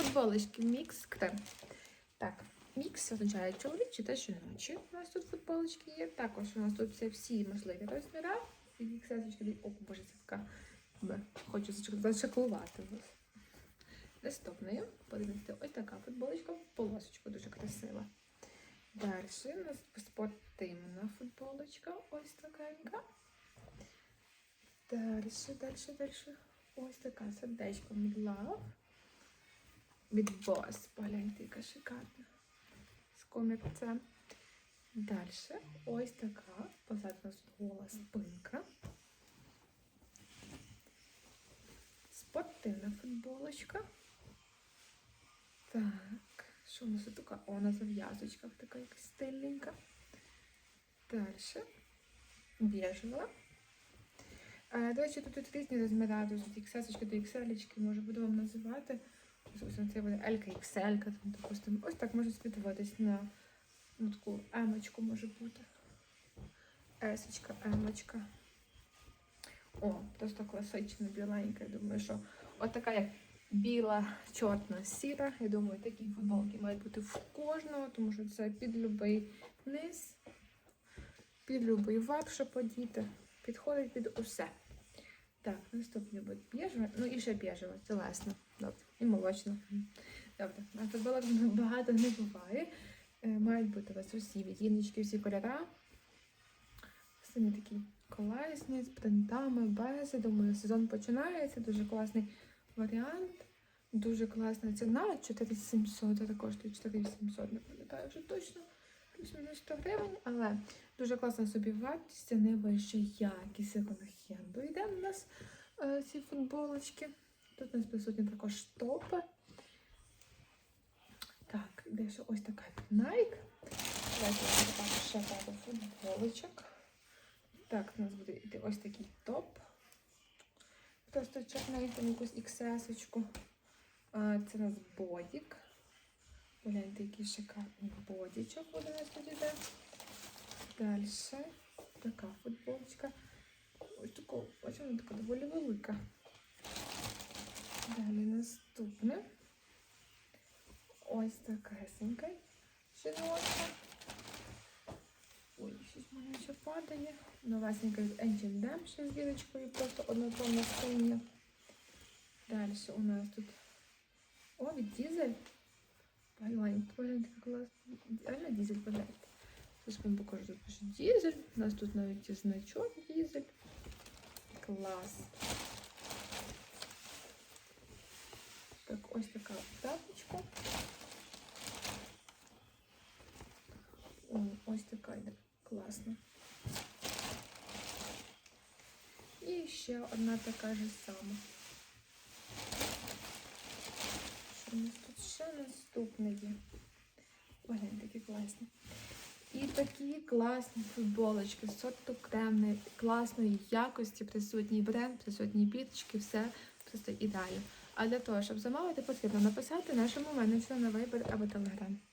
Футболочки мікс. Так, мікс означає чоловічі та жіночі. У нас тут футболочки є. Також у нас тут все всі можливі розміри. Від О, боже, така. Хочу зачек- вас. Наступною подивіться, ось така футболочка, полосочка дуже красива. Далі у нас спортивна футболочка, ось такенька. Далі, далі, далі. Ось така сердечко Love. Від Boss. Погляньте, яка шикарна. З комірцем. Далі ось така. Позаду у нас гола спинка. Спортивна футболочка. Так, що у нас тут така? О, на зав'язочках така якась стильненька. Далі. Біжева. Е, До речі, тут, тут різні розміри, від XS до XL, може буду вам називати. Це буде L, XL, там, допустимо. Ось так може собі на ну, таку емочку може бути. Есочка, емочка. О, просто класична біленька. Я думаю, що от така як біла, чорна, сіра. Я думаю, такі футболки мають бути в кожного, тому що це під любий низ, під любий варш, щоб подіти. Підходить під усе. Так, наступне буде біжеве, ну і ще біжеве, телесно. Добре. І молочно. Добре. А футболок багато не буває. Е, Мають бути у вас усі відтіночки, всі кольора. Самі такі класні, з принтами, без. Думаю, сезон починається. Дуже класний варіант. Дуже класна ціна. 4700, а також 4800, не пам'ятаю вже точно. Плюс-мінус 100 гривень, але дуже класна собі вартість, це найвища якість секонд-хенду. Йде у нас е, ці футболочки. Тут у нас присутні також топи. Так, де ще ось така Nike. Давайте покажу ще пару футболочок. Так, у нас буде йти ось такий топ. Просто чорненький, якусь XS-очку. Це у нас бодік. Гляньте, який шикарний бодічок у нас тут іде. Далі така футболочка. Ось така, ось вона така доволі велика. Далі наступне. Ось така синька жіночка. Ой, щось в мене ще падає. Новесенька від H&M ще з дірочкою, просто однотонна синя. Далі у нас тут. О, від дізель. Погляньте, погляньте, як класно. Реально дізель, погляньте. Зараз вам покажу, тут пише дізель. У нас тут навіть є значок дізель. Клас. Так, ось така тапочка. О, ось така йде. Класна. І ще одна така ж сама. Що у нас тут Ще наступне такі класні. І такі класні футболочки, сорту кремної, класної якості, присутній бренд, присутні біточки, все просто ідеально. А для того, щоб замовити, потрібно написати нашому менеджеру на Viber або Telegram.